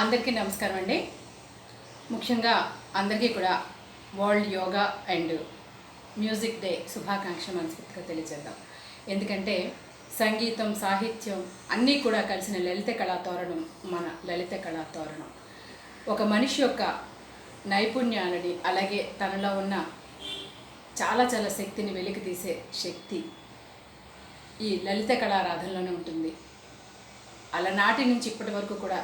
అందరికీ నమస్కారం అండి. ముఖ్యంగా అందరికీ కూడా world yoga and music day శుభాకాంక్షలు మనస్ఫూర్తిగా తెలియజేద్దాం. ఎందుకంటే సంగీతం సాహిత్యం అన్నీ కూడా కలిసిన లలిత కళా తోరణం మన లలిత కళా తోరణం. ఒక మనిషి యొక్క నైపుణ్యాలని అలాగే తనలో ఉన్న చాలా చాలా శక్తిని వెలికి తీసే శక్తి ఈ లలిత కళారాధనలోనే ఉంటుంది. అలనాటి నుంచి ఇప్పటి వరకు కూడా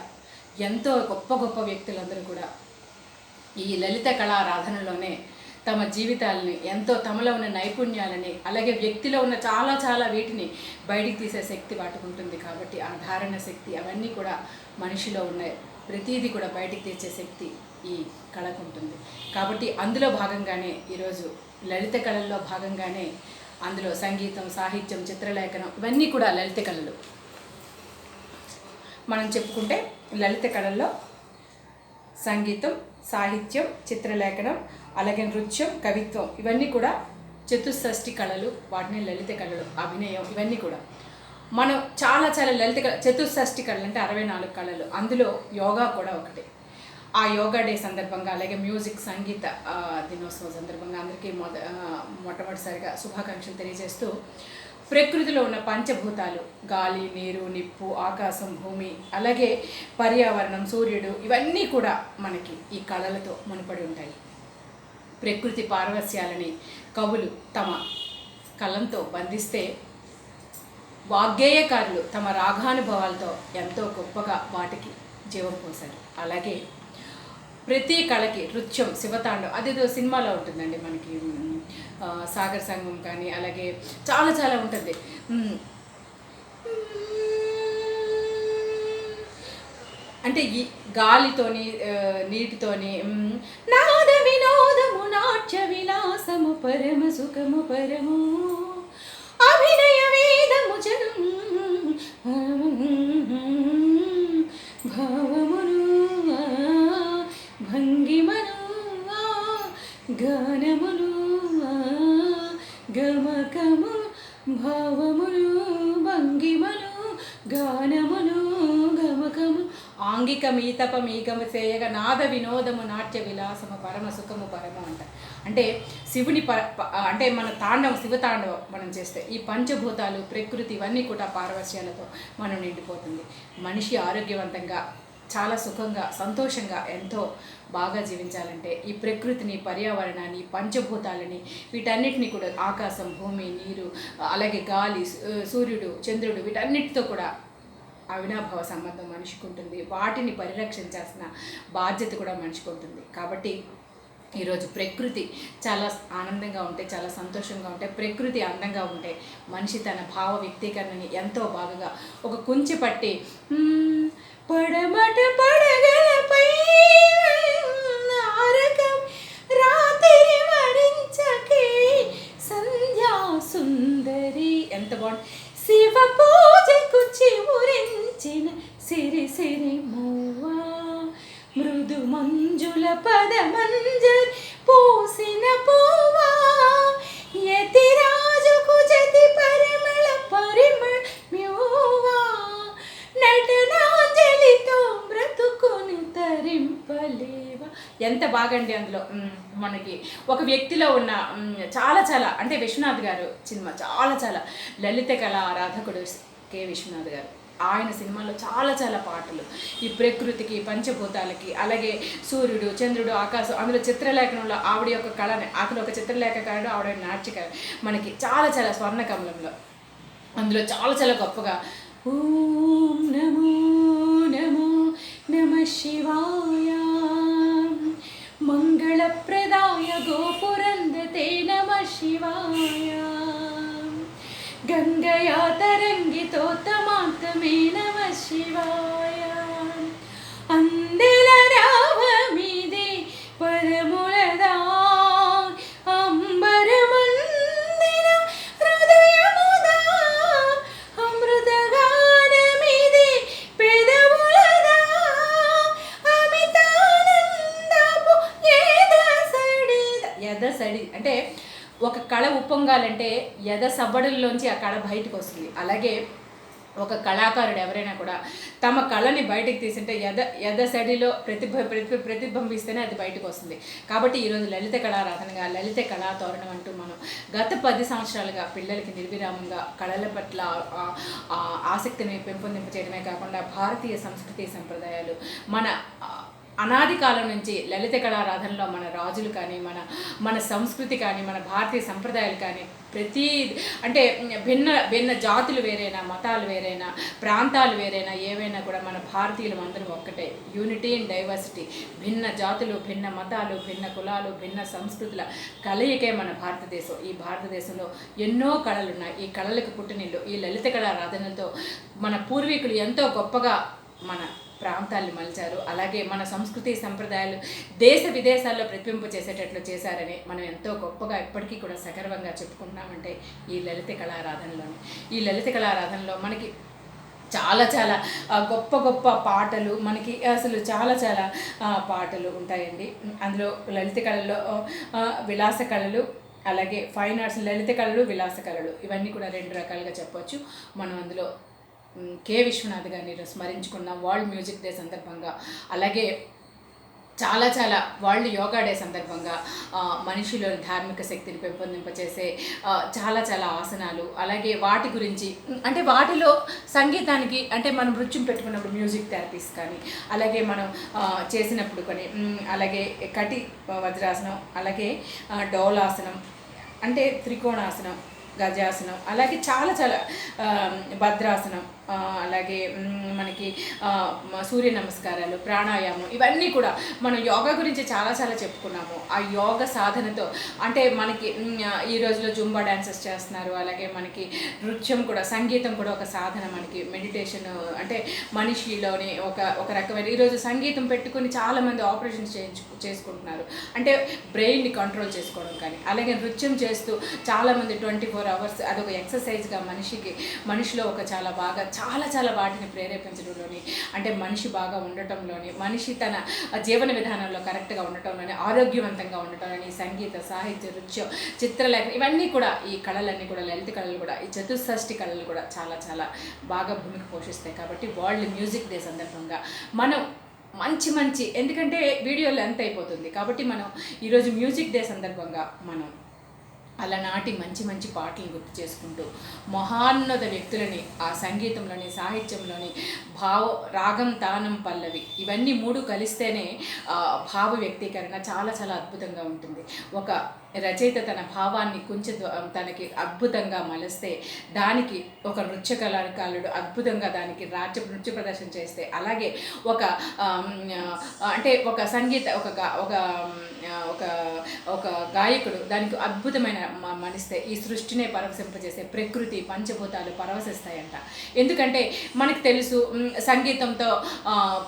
ఎంతో గొప్ప గొప్ప వ్యక్తులందరూ కూడా ఈ లలిత కళారాధనలోనే తమ జీవితాలని ఎంతో తమలో ఉన్న నైపుణ్యాలని అలాగే వ్యక్తిలో ఉన్న చాలా చాలా వీటిని బయటికి తీసే శక్తి వాటికి కాబట్టి ఆ ధారణ శక్తి అవన్నీ కూడా మనిషిలో ఉన్నాయి ప్రతిదీ కూడా బయటికి తెచ్చే శక్తి ఈ కళకు ఉంటుంది కాబట్టి అందులో భాగంగానే ఈరోజు లలిత కళల్లో భాగంగానే అందులో సంగీతం సాహిత్యం చిత్రలేఖనం ఇవన్నీ కూడా లలిత కళలు. మనం చెప్పుకుంటే లలిత కళల్లో సంగీతం సాహిత్యం చిత్రలేఖనం అలాగే నృత్యం కవిత్వం ఇవన్నీ కూడా చతుషష్ఠి కళలు వాటిని లలిత కళలు అభినయం ఇవన్నీ కూడా. మనం చాలా చాలా లలిత కళ చతుషష్ఠి కళలు అంటే అరవై నాలుగు కళలు. అందులో యోగా కూడా ఒకటి. ఆ యోగా డే సందర్భంగా అలాగే మ్యూజిక్ సంగీత దినోత్సవం సందర్భంగా అందరికీ మొద మొట్టమొదటిసారిగా శుభాకాంక్షలు తెలియజేస్తూ ప్రకృతిలో ఉన్న పంచభూతాలు గాలి నీరు నిప్పు ఆకాశం భూమి అలాగే పర్యావరణం సూర్యుడు ఇవన్నీ కూడా మనకి ఈ కళలతో మునుపడి ఉంటాయి. ప్రకృతి పారవస్యాలని కవులు తమ కలంతో బంధిస్తే వాగ్గేయకారులు తమ రాగానుభవాలతో ఎంతో గొప్పగా వాటికి జీవం పోశారు. అలాగే ప్రతి కళకి నృత్యం శివతాండం అదేదో సినిమాలో ఉంటుందండి మనకి సాగర్ సంఘం కానీ అలాగే చాలా చాలా ఉంటుంది. అంటే ఈ గాలితోని నీటితోని నాద వినోదము నాట్య విలాసము పరమ సుఖము పరము అభినయ వేదము జనం భావము భంగిమను ఆ, గానమును గమకము భావమును భంగిమను గానమును గమకము. ఆంగిక మీతప మీగము చేయగ నాద వినోదము నాట్య విలాసము పరమ సుఖము పరమ అంట. అంటే శివుని ప అంటే మన తాండవం శివ తాండవం మనం చేస్తే ఈ పంచభూతాలు ప్రకృతి ఇవన్నీ కూడా పారవశ్యాలతో మనం నిండిపోతుంది. మనిషి ఆరోగ్యవంతంగా చాలా సుఖంగా సంతోషంగా ఎంతో బాగా జీవించాలంటే ఈ ప్రకృతిని పర్యావరణాన్ని పంచభూతాలని వీటన్నిటిని కూడా ఆకాశం భూమి నీరు అలాగే గాలి సూర్యుడు చంద్రుడు వీటన్నిటితో కూడా అవినాభావ సంబంధం మనిషికి ఉంటుంది. వాటిని పరిరక్షించాల్సిన బాధ్యత కూడా మనిషికి ఉంటుంది. కాబట్టి ఈరోజు ప్రకృతి చాలా ఆనందంగా ఉంటే చాలా సంతోషంగా ఉంటే ప్రకృతి అందంగా ఉంటే మనిషి తన భావ వ్యక్తీకరణని ఎంతో బాగా ఒక కుంచి పట్టి పడమట పడగలపై సుందరి. ఎంత బాగుంది. శివ పూజకు చివురించిన సిరి సిరి మూవా మృదు మంజుల పద మంజర్ పూసిన పూవా యతిరాజుకు జతి పరిమళ పరిమళ మ్యూవా. నటనాంజలితో బ్రతుకుని తరింపలేవా. ఎంత బాగండి అందులో. మనకి ఒక వ్యక్తిలో ఉన్న చాలా చాలా అంటే విశ్వనాథ్ గారు సినిమా చాలా చాలా లలిత కళ ఆరాధకుడు కె విశ్వనాథ్ గారు. ఆయన సినిమాలో చాలా చాలా పాటలు. ఈ ప్రకృతికి పంచభూతాలకి అలాగే సూర్యుడు చంద్రుడు ఆకాశం అందులో చిత్రలేఖనంలో ఆవిడ యొక్క కళని అతను ఒక చిత్రలేఖకారుడు ఆవిడ నాట్యకారు మనకి చాలా చాలా స్వర్ణ కమలంలో అందులో చాలా చాలా గొప్పగా ఓం నమో నమో నమ శివాయ प्रदाय गोपुरन्दते नमः शिवाय गङ्गया तरङ्गितोत्तमातमे नमः शिवाय సడి అంటే ఒక కళ ఉప్పొంగాలంటే ఎద సబ్బడుల్లోంచి ఆ కళ బయటకు వస్తుంది అలాగే ఒక కళాకారుడు ఎవరైనా కూడా తమ కళని బయటకు తీసింటే ఎద సడిలో ప్రతిభ ప్రతిభ ప్రతిబింబిస్తేనే అది బయటకు వస్తుంది కాబట్టి ఈరోజు లలిత కళారాధనగా లలిత కళా తోరణం అంటూ మనం గత పది సంవత్సరాలుగా పిల్లలకి నిర్విరామంగా కళల పట్ల ఆసక్తిని పెంపొందింప చేయడమే కాకుండా భారతీయ సంస్కృతి సంప్రదాయాలు మన అనాది కాలం నుంచి లలిత కళారాధనలో మన రాజులు కానీ మన మన సంస్కృతి కానీ మన భారతీయ సంప్రదాయాలు కానీ ప్రతి అంటే భిన్న భిన్న జాతులు వేరైనా మతాలు వేరైనా ప్రాంతాలు వేరైనా ఏవైనా కూడా మన భారతీయులు అందరం ఒక్కటే. యూనిటీ అండ్ డైవర్సిటీ భిన్న జాతులు భిన్న మతాలు భిన్న కులాలు భిన్న సంస్కృతుల కలయికే మన భారతదేశం. ఈ భారతదేశంలో ఎన్నో కళలు ఉన్నాయి ఈ కళలకు పుట్టినిల్లు. ఈ లలిత కళారాధనలతో మన పూర్వీకులు ఎంతో గొప్పగా మన ప్రాంతాల్ని మలిచారు. అలాగే మన సంస్కృతి సంప్రదాయాలు దేశ విదేశాల్లో ప్రతిబింబ చేసేటట్లు చేశారని మనం ఎంతో గొప్పగా ఇప్పటికీ కూడా సగర్వంగా చెప్పుకుంటున్నామంటే ఈ లలిత కళారాధనలోనే. ఈ లలిత కళారాధనలో మనకి చాలా చాలా గొప్ప గొప్ప పాటలు మనకి అసలు చాలా చాలా పాటలు ఉంటాయండి. అందులో లలిత కళల్లో విలాస కళలు అలాగే ఫైన్ ఆర్ట్స్ లలిత కళలు విలాస కళలు ఇవన్నీ కూడా రెండు రకాలుగా చెప్పవచ్చు మనం అందులో కె విశ్వనాథ్ గారిని స్మరించుకున్నాం వరల్డ్ మ్యూజిక్ డే సందర్భంగా అలాగే చాలా చాలా వరల్డ్ యోగా డే సందర్భంగా మనిషిలోని ధార్మిక శక్తిని పెంపొందింపచేసే చాలా చాలా ఆసనాలు అలాగే వాటి గురించి అంటే వాటిలో సంగీతానికి అంటే మనం నృత్యం పెట్టుకున్నప్పుడు మ్యూజిక్ థెరపీస్ కానీ అలాగే మనం చేసినప్పుడు కొన్ని అలాగే కటి వజ్రాసనం అలాగే డౌలాసనం అంటే త్రికోణాసనం గజాసనం అలాగే చాలా చాలా భద్రాసనం అలాగే మనకి సూర్య నమస్కారాలు ప్రాణాయామం ఇవన్నీ కూడా మనం యోగా గురించి చాలా చాలా చెప్పుకున్నాము. ఆ యోగ సాధనతో అంటే మనకి ఈ రోజులో జుంబా డాన్సెస్ చేస్తున్నారు. అలాగే మనకి నృత్యం కూడా సంగీతం కూడా ఒక సాధన మనకి. మెడిటేషన్ అంటే మనిషిలోని ఒక ఒక రకమైన ఈరోజు సంగీతం పెట్టుకుని చాలామంది ఆపరేషన్స్ చేయించు చేసుకుంటున్నారు. అంటే బ్రెయిన్ని కంట్రోల్ చేసుకోవడం కానీ అలాగే నృత్యం చేస్తూ చాలామంది ట్వంటీ ఫోర్ అవర్స్ అదొక ఎక్సర్సైజ్గా మనిషికి మనిషిలో ఒక చాలా బాగా చాలా చాలా వాటిని ప్రేరేపించడంలోని అంటే మనిషి బాగా ఉండటంలోని మనిషి తన జీవన విధానంలో కరెక్ట్గా ఉండటంలోని ఆరోగ్యవంతంగా ఉండటంలోని సంగీత సాహిత్య నృత్యం చిత్రలేఖ ఇవన్నీ కూడా ఈ కళలన్నీ కూడా లలిత కళలు కూడా ఈ చతుషష్ఠి కళలు కూడా చాలా చాలా బాగా భూమికి పోషిస్తాయి. కాబట్టి వరల్డ్ మ్యూజిక్ డే సందర్భంగా మనం మంచి మంచి ఎందుకంటే వీడియో లెంత్ అయిపోతుంది. కాబట్టి మనం ఈరోజు మ్యూజిక్ డే సందర్భంగా మనం అలనాటి మంచి మంచి పాటలు గుర్తు చేసుకుంటూ మహాన్నత వ్యక్తులని ఆ సంగీతంలోని సాహిత్యంలోని భావ రాగం తానం పల్లవి ఇవన్నీ మూడు కలిస్తేనే భావ వ్యక్తీకరణ చాలా చాలా అద్భుతంగా ఉంటుంది. ఒక రచయిత తన భావాన్ని కొంచెం తనకి అద్భుతంగా మలిస్తే దానికి ఒక నృత్య కళాకారుడు అద్భుతంగా దానికి రాజ్య నృత్య ప్రదర్శన చేస్తే అలాగే ఒక అంటే ఒక సంగీత ఒక ఒక ఒక ఒక గాయకుడు దానికి అద్భుతమైన మనిస్తే ఈ సృష్టినే పరవశింపజేసే ప్రకృతి పంచభూతాలు పరవశిస్తాయంట. ఎందుకంటే మనకు తెలుసు సంగీతంతో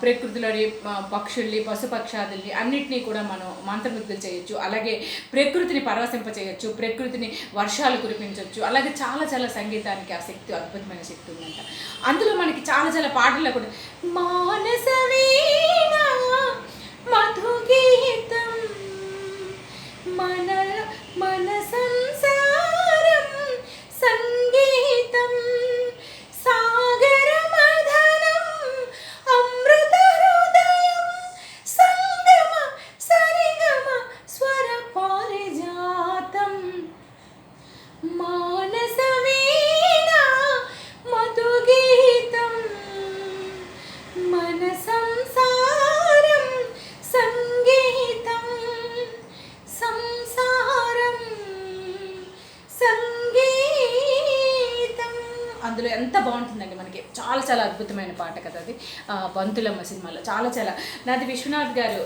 ప్రకృతిలోని పక్షుల్ని పశుపక్షాదుల్ని అన్నిటినీ కూడా మనం మంత్రముగ్ధులు చేయొచ్చు. అలాగే ప్రకృతిని పరవశింపచేయచ్చు ప్రకృతిని వర్షాలు కురిపించవచ్చు అలాగే చాలా చాలా సంగీతానికి ఆ శక్తి అద్భుతమైన శక్తి ఉందంట. అందులో మనకి చాలా చాలా పాటల్లో కూడా మానసవీణ మధుగీతం మన చాలా అద్భుతమైన పాట కదా అది. బంతులమ్మ సినిమాలో. చాలా చాలా. నాది విశ్వనాథ్ గారు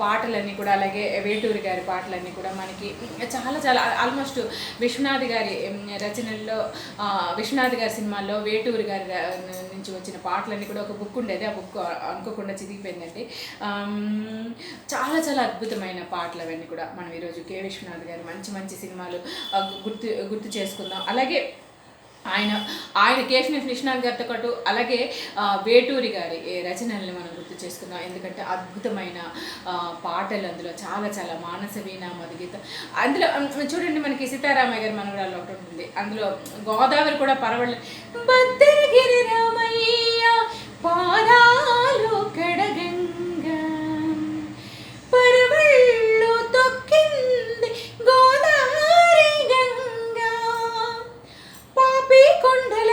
పాటలన్నీ కూడా అలాగే వేటూరి గారి పాటలన్నీ కూడా మనకి చాలా చాలా ఆల్మోస్ట్ విశ్వనాథ్ గారి రచనల్లో విశ్వనాథ్ గారి సినిమాల్లో వేటూరి గారి నుంచి వచ్చిన పాటలన్నీ కూడా ఒక బుక్ ఉండేది. ఆ బుక్ అనుకోకుండా చిరిగిపోయిందండి చాలా చాలా అద్భుతమైన పాటలు అవన్నీ కూడా మనం ఈరోజు కే విశ్వనాథ్ గారి మంచి మంచి సినిమాలు గుర్తు గుర్తు చేసుకుందాం. అలాగే ఆయన ఆయన కేశిని కృష్ణాథ్ గారితో పాటు అలాగే వేటూరి గారి రచనల్ని మనం గుర్తు చేసుకుందాం. ఎందుకంటే అద్భుతమైన పాటలు అందులో చాలా చాలా మానసవీణ మధుగీత. మధుగీతం అందులో చూడండి మనకి సీతారామయ్య గారి మనవరాలు ఒకటి ఉంటుంది. అందులో గోదావరి కూడా పర్వాలేదు భద్రగిరి రామయ్య పాదాలు కడగంగా పరవళ్ళు తొక్కింది കപ്പിക്കൊണ്ടല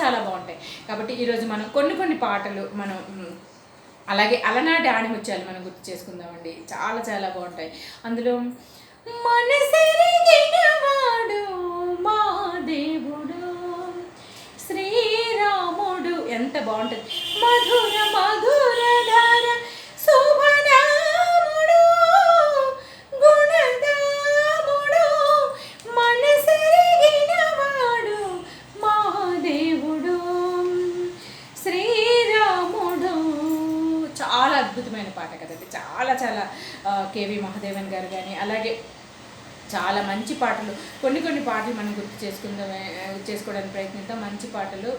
చాలా బాగుంటాయి. కాబట్టి ఈరోజు మనం కొన్ని కొన్ని పాటలు మనం అలాగే అలనాటి ఆణిముత్యాలు మనం గుర్తు చేసుకుందామండి. చాలా చాలా బాగుంటాయి. అందులో మనసెరిగిన మా దేవుడు శ్రీరాముడు ఎంత బాగుంటుంది. మధుర మధుర చాలా చాలా కేవి మహాదేవన్ గారు కానీ అలాగే చాలా మంచి పాటలు కొన్ని కొన్ని పాటలు మనం గుర్తు చేసుకుందాం చేసుకోవడానికి ప్రయత్నిద్దాం. మంచి పాటలు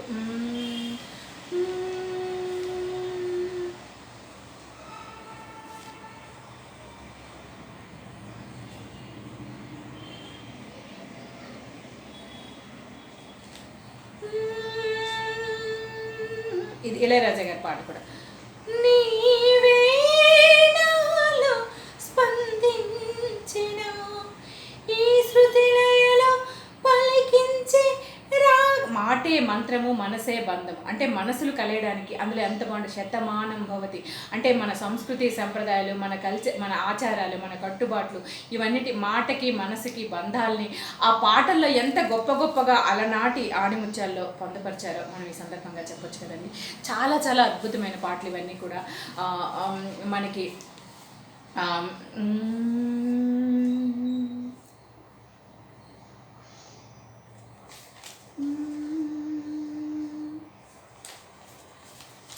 ఇది ఇళయరాజా గారి పాట మాటే మంత్రము మనసే బంధం. అంటే మనసులు కలయడానికి అందులో ఎంత బాగుంటుంది శతమానం భవతి. అంటే మన సంస్కృతి సంప్రదాయాలు మన కల్చర్ మన ఆచారాలు మన కట్టుబాట్లు ఇవన్నిటి మాటకి మనసుకి బంధాలని ఆ పాటల్లో ఎంత గొప్ప గొప్పగా అలనాటి ఆణిముత్యాల్లో పొందపరిచారో మనం ఈ సందర్భంగా చెప్పొచ్చు కదండి. చాలా చాలా అద్భుతమైన పాటలు ఇవన్నీ కూడా. మనకి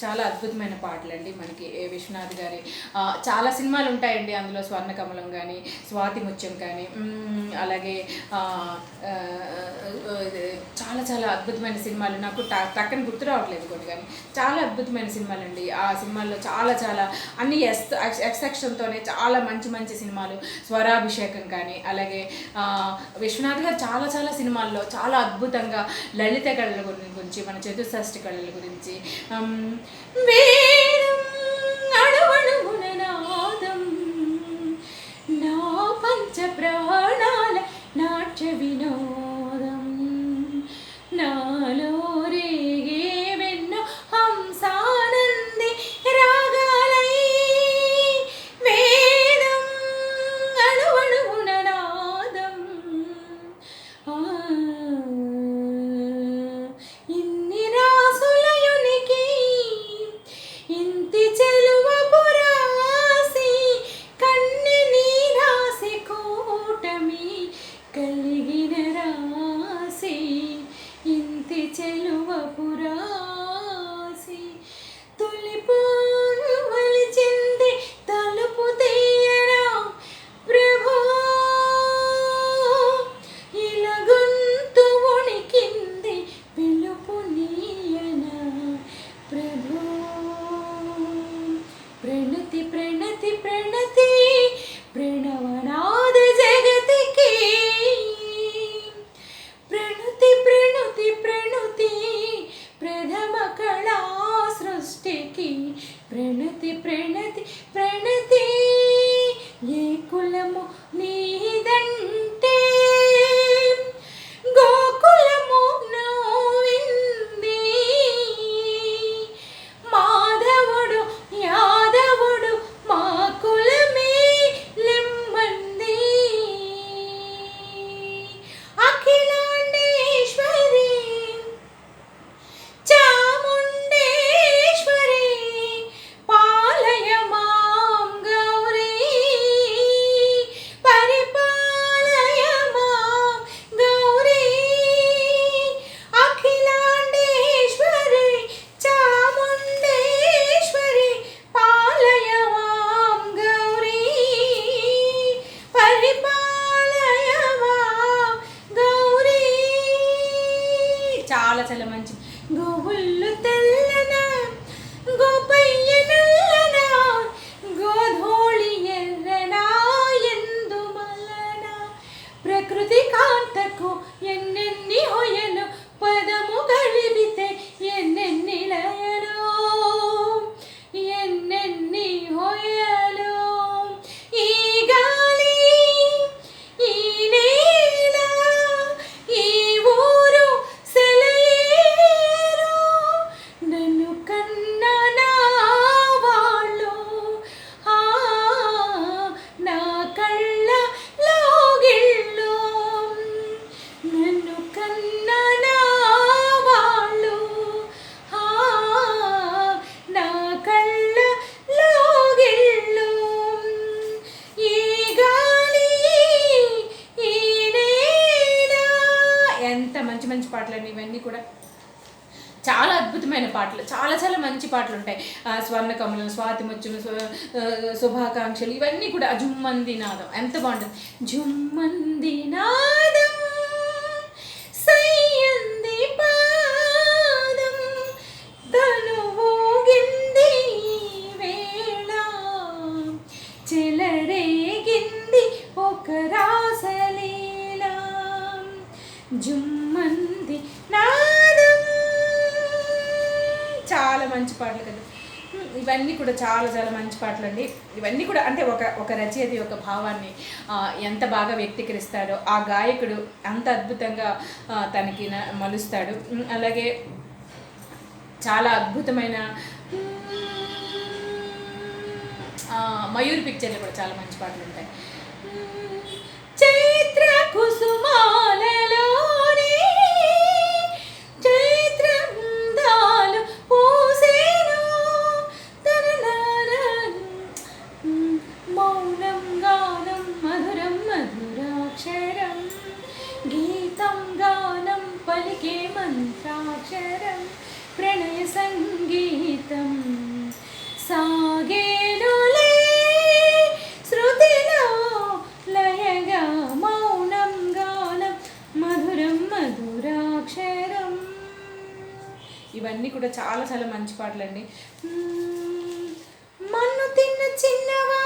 చాలా అద్భుతమైన పాటలు అండి మనకి ఏ విశ్వనాథ్ గారి. చాలా సినిమాలు ఉంటాయండి అందులో స్వర్ణకమలం కానీ స్వాతి ముత్యం కానీ అలాగే చాలా చాలా అద్భుతమైన సినిమాలు. నాకు ట- టక్కన గుర్తు రావట్లేదు కొన్ని కానీ. చాలా అద్భుతమైన సినిమాలు అండి ఆ సినిమాల్లో చాలా చాలా అన్ని ఎస్ ఎక్సెక్షన్తోనే చాలా మంచి మంచి సినిమాలు. స్వరాభిషేకం కానీ అలాగే విశ్వనాథ్ గారు చాలా చాలా సినిమాల్లో చాలా అద్భుతంగా లలిత కళల గురించి మన చతుషష్ఠి కళల గురించి ఆమ్, 我你 ఎంత మంచి మంచి పాటలండి ఇవన్నీ కూడా. చాలా అద్భుతమైన పాటలు చాలా చాలా మంచి పాటలు ఉంటాయి. ఆ, స్వర్ణకమలం స్వాతి ముత్యం శుభాకాంక్షలు ఇవన్నీ కూడా. జుమ్మంది నాదం ఎంత బాగుంటుంది. జుమ్మంది నాదం మంచి పాటలు కదా. ఇవన్నీ కూడా చాలా చాలా మంచి పాటలు అండి ఇవన్నీ కూడా అంటే ఒక ఒక రచయిత యొక్క భావాన్ని ఎంత బాగా వ్యక్తీకరిస్తాడో ఆ గాయకుడు అంత అద్భుతంగా తనకి మలుస్తాడు. అలాగే చాలా అద్భుతమైన మయూర్ మయూరి పిక్చర్లు కూడా చాలా మంచి పాటలు ఉంటాయి. చైత్ర కుసుమా మంత్రాక్షరం ప్రణయ సంగీతం. సాగేనులే శృతిలో లయగా మౌనం గానం మధురం మధురాక్షరం. ఇవన్నీ కూడా చాలా చాలా మంచి పాటలండి. మన్ను తిన్న చిన్నవా